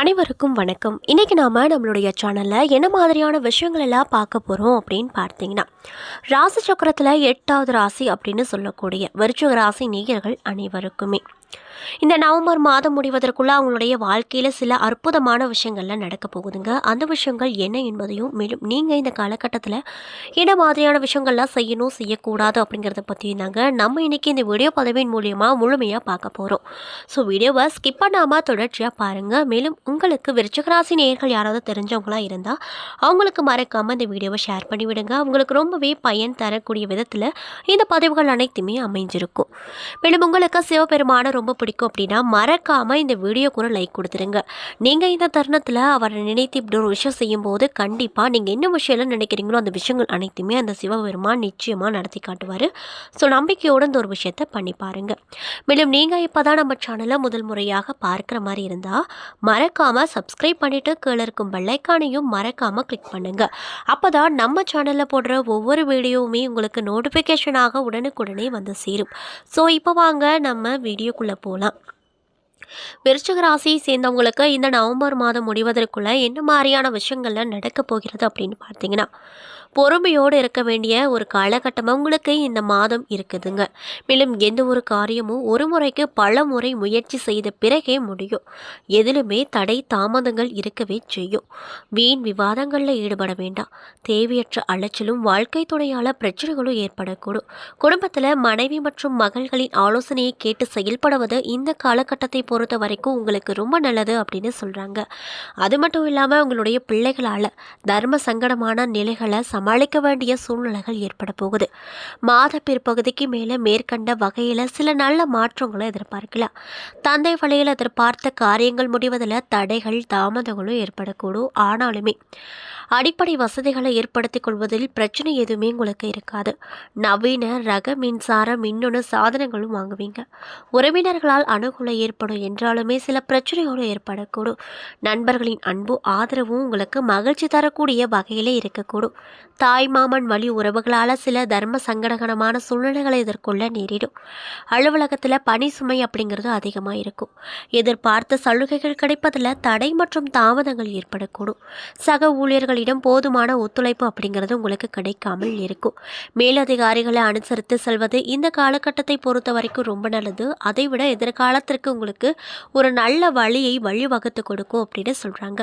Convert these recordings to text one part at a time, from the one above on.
அனைவருக்கும் வணக்கம். இன்றைக்கி நாம் நம்மளுடைய சேனலில் என்ன மாதிரியான விஷயங்கள் எல்லாம் பார்க்க போகிறோம் அப்படின்னு பார்த்தீங்கன்னா ராசி சக்கரத்தில் எட்டாவது ராசி அப்படின்னு சொல்லக்கூடிய விருச்சிக ராசி நேயர்கள் அனைவருக்குமே. இந்த நவம்பர் மாதம் முடிவதற்குள்ள அவங்களுடைய வாழ்க்கையில் சில அற்புதமான விஷயங்கள்லாம் நடக்க போகுதுங்க. அந்த விஷயங்கள் என்ன என்பதையும் மேலும் நீங்கள் இந்த காலகட்டத்தில் என்ன மாதிரியான விஷயங்கள்லாம் செய்யணும் செய்யக்கூடாது அப்படிங்கிறத பற்றி தாங்க நம்ம இன்னைக்கு இந்த வீடியோ பதவியின் மூலியமாக முழுமையாக பார்க்க போகிறோம் ஸோ வீடியோவை ஸ்கிப் பண்ணாமல் தொடர்ச்சியாக பாருங்கள் மேலும் உங்களுக்கு விருச்சகராசி நேயர்கள் யாராவது தெரிஞ்சவங்களா இருந்தால் அவங்களுக்கு மறக்காமல் இந்த வீடியோவை ஷேர் பண்ணி விடுங்க அவங்களுக்கு ரொம்பவே பயன் தரக்கூடிய விதத்தில் இந்த பதிவுகள் அனைத்துமே அமைஞ்சிருக்கும். மேலும் உங்களுக்கு சிவபெருமானை ரொம்ப பிடிக்கும். அப்படின்னா மறக்காமல் இந்த வீடியோ கூட லைக் கொடுத்துருங்க. நீங்கள் இந்த தருணத்தில் அவரை நினைத்து இப்படி ஒரு விஷயம் செய்யும்போது கண்டிப்பாக நீங்கள் என்ன விஷயம்லாம் நினைக்கிறீங்களோ அந்த விஷயங்கள் அனைத்துமே அந்த சிவபெருமான் நிச்சயமாக நடத்தி காட்டுவார். ஸோ நம்பிக்கையோடு இந்த ஒரு விஷயத்தை பண்ணி பாருங்கள் மேலும் நீங்கள் இப்போ தான் நம்ம சேனலை முதல் முறையாக பார்க்குற மாதிரி இருந்தால் மறக்காமல் சப்ஸ்கிரைப் பண்ணிவிட்டு கீழே இருக்கும் பெல்லைக்கானையும் மறக்காமல் கிளிக் பண்ணுங்கள் அப்போ தான் நம்ம சேனலில் போடுற ஒவ்வொரு வீடியோவுமே உங்களுக்கு நோட்டிஃபிகேஷனாக உடனுக்குடனே வந்து சேரும். ஸோ இப்போ வாங்க நம்ம வீடியோக்குள்ளே போகலாம் விருச்சிக ராசியை சேர்ந்தவங்களுக்கு இந்த நவம்பர் மாதம் முடிவதற்குள்ள என்ன மாதிரியான விஷயங்கள்லாம் நடக்க போகிறது அப்படின்னு பார்த்தீங்கன்னா பொறுமையோடு இருக்க வேண்டிய ஒரு காலகட்டமாக உங்களுக்கு இந்த மாதம் இருக்குதுங்க. மேலும் எந்த ஒரு காரியமும் ஒரு முறைக்கு பல முறை முயற்சி செய்த பிறகே முடியும். எதிலுமே தடை தாமதங்கள் இருக்கவே செய்யும். வீண் விவாதங்களில் ஈடுபட வேண்டாம். தேவையற்ற அலைச்சலும் வாழ்க்கை துணையால் பிரச்சனைகளும் ஏற்படக்கூடும். குடும்பத்தில் மனைவி மற்றும் மகள்களின் ஆலோசனையை கேட்டு செயல்படுவது இந்த காலகட்டத்தை பொறுத்த வரைக்கும் உங்களுக்கு ரொம்ப நல்லது அப்படின்னு சொல்கிறாங்க அது மட்டும் இல்லாமல் உங்களுடைய பிள்ளைகளால் தர்ம சங்கடமான நிலைகளை சமாளிக்க வேண்டிய சூழ்நிலைகள் ஏற்பட போகுது. மாத பிற்பகுதிக்கு மேலே மேற்கண்ட வகையில் சில நல்ல மாற்றங்களை எதிர்பார்க்கலாம். தந்தை வழியில் எதிர்பார்த்த காரியங்கள் முடிவதில் தடைகள் தாமதங்களும் ஏற்படக்கூடும். ஆனாலுமே அடிப்படை வசதிகளை ஏற்படுத்திக் கொள்வதில் பிரச்சனை எதுவுமே உங்களுக்கு இருக்காது. நவீன ரக மின்சார மின்னணு சாதனங்களும் வாங்குவீங்க. உறவினர்களால் அணுகுலை ஏற்படும் என்றாலுமே சில பிரச்சனைகளும் ஏற்படக்கூடும். நண்பர்களின் அன்பு ஆதரவும் உங்களுக்கு மகிழ்ச்சி தரக்கூடிய வகையிலே இருக்கக்கூடும். தாய் மாமன் வழி உறவுகளால் சில தர்ம சங்கடகரமான சூழ்நிலைகளை எதிர்கொள்ள நேரிடும். அலுவலகத்தில் பணி சுமை அப்படிங்கிறது அதிகமாக இருக்கும் எதிர்பார்த்த சலுகைகள் கிடைப்பதில் தடை மற்றும் தாமதங்கள் ஏற்படக்கூடும். சக ஊழியர்களிடம் போதுமான ஒத்துழைப்பு அப்படிங்கிறது உங்களுக்கு கிடைக்காமல் இருக்கும். மேலதிகாரிகளை அனுசரித்து செல்வது இந்த காலகட்டத்தை பொறுத்த வரைக்கும் ரொம்ப நல்லது. அதை விட எதிர்காலத்திற்கு உங்களுக்கு ஒரு நல்ல வழியை வழிவகுத்து கொடுக்கும் அப்படின்னு சொல்கிறாங்க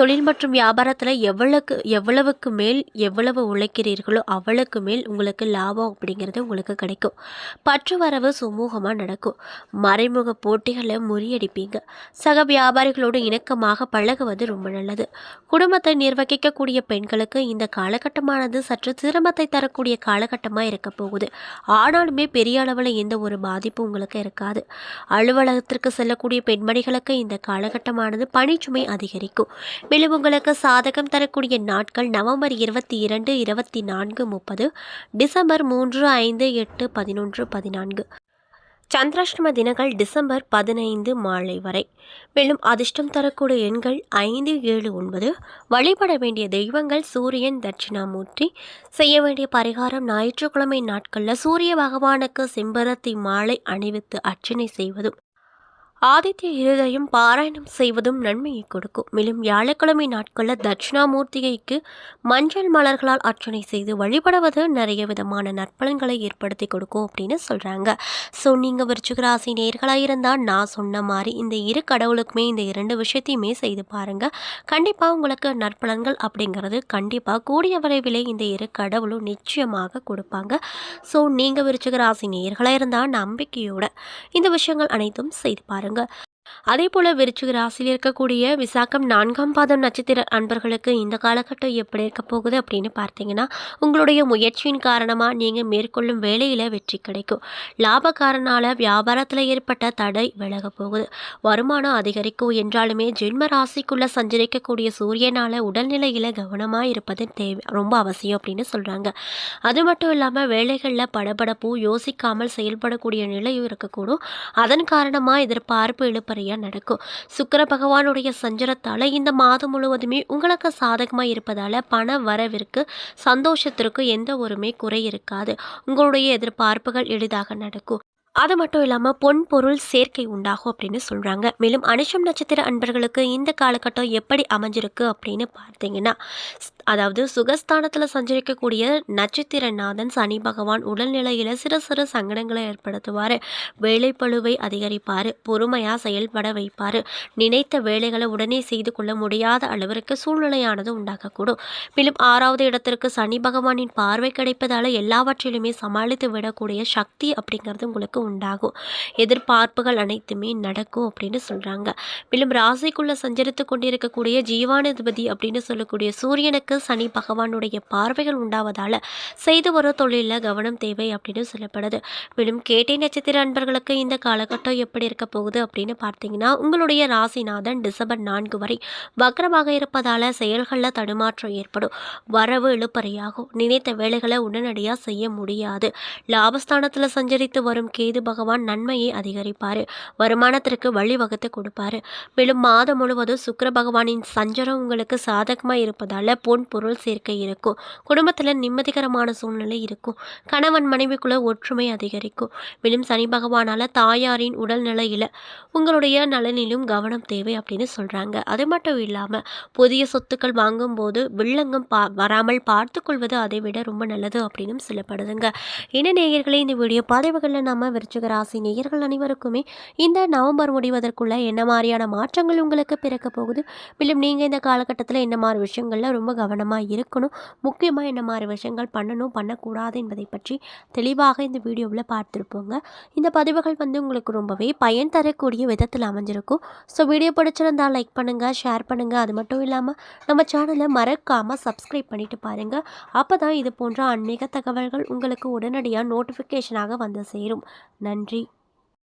தொழில் மற்றும் வியாபாரத்தில் எவ்வளவுக்கு எவ்வளவுக்கு மேல் எவ்வளவு உழைக்கிறீர்களோ அவ்வளவுக்கு மேல் உங்களுக்கு லாபம் அப்படிங்கிறது உங்களுக்கு கிடைக்கும். பற்று வரவு சுமூகமாக நடக்கும். மறைமுக போட்டிகளை முறியடிப்பீங்க. சக வியாபாரிகளோடு இணக்கமாக பழகுவது ரொம்ப நல்லது. குடும்பத்தை நிர்வகிக்கக்கூடிய பெண்களுக்கு இந்த காலகட்டமானது சற்று சிரமத்தை தரக்கூடிய காலகட்டமாக இருக்க போகுது. ஆனாலுமே பெரிய அளவில் எந்த ஒரு பாதிப்பும் உங்களுக்கு இருக்காது. அலுவலகத்திற்கு செல்லக்கூடிய பெண்மணிகளுக்கு இந்த காலகட்டமானது பணிச்சுமை அதிகரிக்கும். மேலும் உங்களுக்கு சாதகம் தரக்கூடிய நாட்கள் நவம்பர் இருபத்தி இரண்டு இருபத்தி நான்கு முப்பது டிசம்பர் மூன்று ஐந்து எட்டு பதினொன்று பதினான்கு. சந்திராஷ்டம தினங்கள் டிசம்பர் பதினைந்து மாலை வரை. மேலும் அதிர்ஷ்டம் தரக்கூடிய எண்கள் ஐந்து ஏழு ஒன்பது. வழிபட வேண்டிய தெய்வங்கள் சூரியன் தட்சிணாமூர்த்தி. செய்ய வேண்டிய பரிகாரம் ஞாயிற்றுக்கிழமை நாட்களில் சூரிய பகவானுக்கு செம்பருத்தி மாலை அணிவித்து அர்ச்சனை செய்வதும் ஆதித்ய இருதயம் பாராயணம் செய்வதும் நன்மையை கொடுக்கும். மேலும் வியாழக்கிழமை நாட்களில் தட்சிணாமூர்த்திகைக்கு மஞ்சள் மலர்களால் அர்ச்சனை செய்து வழிபடுவது நிறைய விதமான நற்பலன்களை ஏற்படுத்தி கொடுக்கும் அப்படின்னு சொல்கிறாங்க ஸோ நீங்கள் விருச்சிகராசி நேர்களாக இருந்தால் நான் சொன்ன மாதிரி இந்த இரு கடவுளுக்குமே இந்த இரண்டு விஷயத்தையுமே செய்து பாருங்கள் கண்டிப்பாக உங்களுக்கு நற்பலன்கள் அப்படிங்கிறது கண்டிப்பாக கூடிய விரைவிலே இந்த இரு கடவுளும் நிச்சயமாக கொடுப்பாங்க. ஸோ நீங்கள் விருச்சிகராசி நேர்களாக இருந்தால் நம்பிக்கையோட இந்த விஷயங்கள் அனைத்தும் செய்து பாருங்கள் 两个 அதே போல் விருச்சிக ராசியில் இருக்கக்கூடிய விசாகம் நான்காம் பாதம் நட்சத்திர அன்பர்களுக்கு இந்த காலகட்டம் எப்படி இருக்க போகுது அப்படின்னு பார்த்தீங்கன்னா உங்களுடைய முயற்சியின் காரணமாக நீங்கள் மேற்கொள்ளும் வேலையில் வெற்றி கிடைக்கும். லாபக்காரனால் வியாபாரத்தில் ஏற்பட்ட தடை விலக போகுது. வருமானம் அதிகரிக்கும் என்றாலுமே ஜென்ம ராசிக்குள்ளே சஞ்சரிக்கக்கூடிய சூரியனால் உடல்நிலையில் கவனமாக இருப்பது தேவை ரொம்ப அவசியம் அப்படின்னு சொல்கிறாங்க அது மட்டும் இல்லாமல் வேலைகளில் படபடப்பும் யோசிக்காமல் செயல்படக்கூடிய நிலையும் இருக்கக்கூடும். அதன் காரணமாக எதிர்பார்ப்பு நிறையா நடக்கும். சுக்கர பகவானுடைய சஞ்சரத்தால் இந்த மாதம் முழுவதுமே உங்களுக்கு சாதகமாக இருப்பதால் பண வரவிற்கு சந்தோஷத்திற்கு எந்த ஒருமே குறை இருக்காது. உங்களுடைய எதிர்பார்ப்புகள் எளிதாக நடக்கும். அது மட்டும் இல்லாமல் பொன் பொருள் சேர்க்கை உண்டாகும் அப்படின்னு சொல்கிறாங்க மேலும் அனுஷம் நட்சத்திர அன்பர்களுக்கு இந்த காலகட்டம் எப்படி அமைஞ்சிருக்கு அப்படின்னு பார்த்தீங்கன்னா அதாவது சுகஸ்தானத்தில் சஞ்சரிக்கக்கூடிய நட்சத்திரநாதன் சனி பகவான் உடல்நிலையில் சிறு சிறு சங்கடங்களை ஏற்படுத்துவார். வேலைப்பளுவை அதிகரிப்பார் பொறுமையாக செயல்பட வைப்பார். நினைத்த வேலைகளை உடனே செய்து கொள்ள முடியாத அளவிற்கு சூழ்நிலையானது உண்டாக்கக்கூடும் மேலும் ஆறாவது இடத்திற்கு சனி பகவானின் பார்வை கிடைப்பதால் எல்லாவற்றிலுமே சமாளித்து விடக்கூடிய சக்தி அப்படிங்கிறது உங்களுக்கு உண்டாகும். எதிர்பார்ப்புகள் அனைத்துமே நடக்கும் அப்படின்னு சொல்கிறாங்க மேலும் ராசிக்குள்ளே சஞ்சரித்து கொண்டிருக்கக்கூடிய ஜீவானதிபதி அப்படின்னு சொல்லக்கூடிய சூரியனுக்கு சனி பகவானுடைய பார்வைகள் உண்டாவதால் செய்து வரும் தொழிலில் கவனம் தேவை அப்படின்னு சொல்லப்படுது. மேலும் கேட்டை நட்சத்திர அன்பர்களுக்கு இந்த காலகட்டம் எப்படி இருக்க போகுது அப்படின்னு பார்த்தீங்கன்னா உங்களுடைய ராசிநாதன் டிசம்பர் நான்கு வரை வக்ரமாக இருப்பதால் செயல்களில் தடுமாற்றம் ஏற்படும். வரவு இழுப்பறையாகும். நினைத்த வேலைகளை உடனடியாக செய்ய முடியாது. லாபஸ்தானத்தில் சஞ்சரித்து வரும் கே செய்து பகவான் நன்மையை அதிகரிப்பார். வருமானத்திற்கு வழிவகுத்து கொடுப்பாரு. மேலும் மாதம் முழுவதும் சுக்கிர பகவானின் சஞ்சரம் உங்களுக்கு சாதகமாக இருப்பதால் பொன் பொருள் சேர்க்கை இருக்கும். குடும்பத்தில் நிம்மதிகரமான சூழ்நிலை இருக்கும். கணவன் மனைவிக்குள்ள ஒற்றுமை அதிகரிக்கும். மேலும் சனி பகவானால் தாயாரின் உடல்நிலையில் உங்களுடைய நலனிலும் கவனம் தேவை அப்படின்னு சொல்கிறாங்க அது மட்டும் இல்லாமல் புதிய சொத்துக்கள் வாங்கும்போது வில்லங்கம் பா வராமல் பார்த்துக்கொள்வது அதை விட ரொம்ப நல்லது அப்படின்னு சொல்லப்படுதுங்க. இன நேயர்களே இந்த வீடியோ பதிவுகளில் நம்ம விருச்சிக ராசி நேயர்கள் அனைவருக்குமே இந்த நவம்பர் முடிவதற்குள்ள என்ன மாதிரியான மாற்றங்கள் உங்களுக்கு பிறக்க போகுது? மேலும் நீங்கள் இந்த காலகட்டத்தில் என்ன மாதிரி விஷயங்களில் ரொம்ப கவனமாக இருக்கணும்? முக்கியமாக என்ன மாதிரி விஷயங்கள் பண்ணணும்? பண்ணக்கூடாது என்பதை பற்றி தெளிவாக இந்த வீடியோவில் பார்த்துருப்போங்க. இந்த பதிவுகள் வந்து உங்களுக்கு ரொம்பவே பயன் தரக்கூடிய விதத்தில் அமைஞ்சிருக்கும். ஸோ வீடியோ பிடிச்சிருந்தால் லைக் பண்ணுங்கள் ஷேர் பண்ணுங்கள் அது மட்டும் இல்லாமல் நம்ம சேனலை மறக்காமல் சப்ஸ்கிரைப் பண்ணிட்டு பாருங்கள் அப்போ தான் இது போன்ற அநேக தகவல்கள் உங்களுக்கு உடனடியாக நோட்டிஃபிகேஷனாக வந்து சேரும். நன்றி.